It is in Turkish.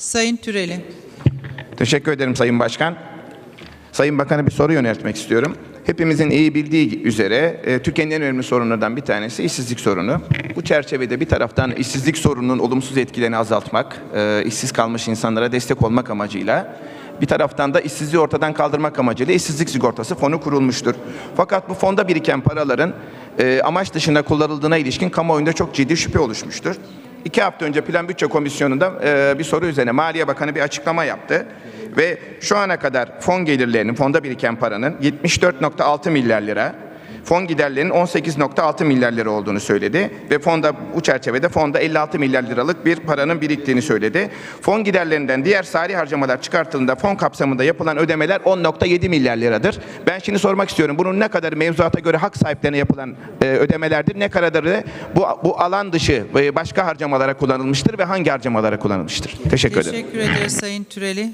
Sayın Türeli. Teşekkür ederim Sayın Başkan. Sayın Bakan'a bir soru yöneltmek istiyorum. Hepimizin iyi bildiği üzere e, Türkiye'nin en önemli sorunlardan bir tanesi işsizlik sorunu. Bu çerçevede bir taraftan işsizlik sorununun olumsuz etkilerini azaltmak, e, işsiz kalmış insanlara destek olmak amacıyla bir taraftan da işsizliği ortadan kaldırmak amacıyla işsizlik sigortası fonu kurulmuştur. Fakat bu fonda biriken paraların e, amaç dışında kullanıldığına ilişkin kamuoyunda çok ciddi şüphe oluşmuştur. İki hafta önce Plan Bütçe Komisyonu'nda e, bir soru üzerine Maliye Bakanı bir açıklama yaptı. Ve şu ana kadar fon gelirlerinin, fonda biriken paranın 74.6 milyar lira, fon giderlerinin 18.6 milyar lira olduğunu söyledi. Ve fonda bu çerçevede fonda 56 milyar liralık bir paranın biriktiğini söyledi. Fon giderlerinden diğer sari harcamalar çıkartıldığında fon kapsamında yapılan ödemeler 10.7 milyar liradır. Ben şimdi sormak istiyorum bunun ne kadar mevzuata göre hak sahiplerine yapılan e, ödemelerdir, ne kadarı bu, bu alan dışı e, başka harcamalara kullanılmıştır ve hangi harcamalara kullanılmıştır? Teşekkür ederim. Teşekkür ederiz Sayın Türeli.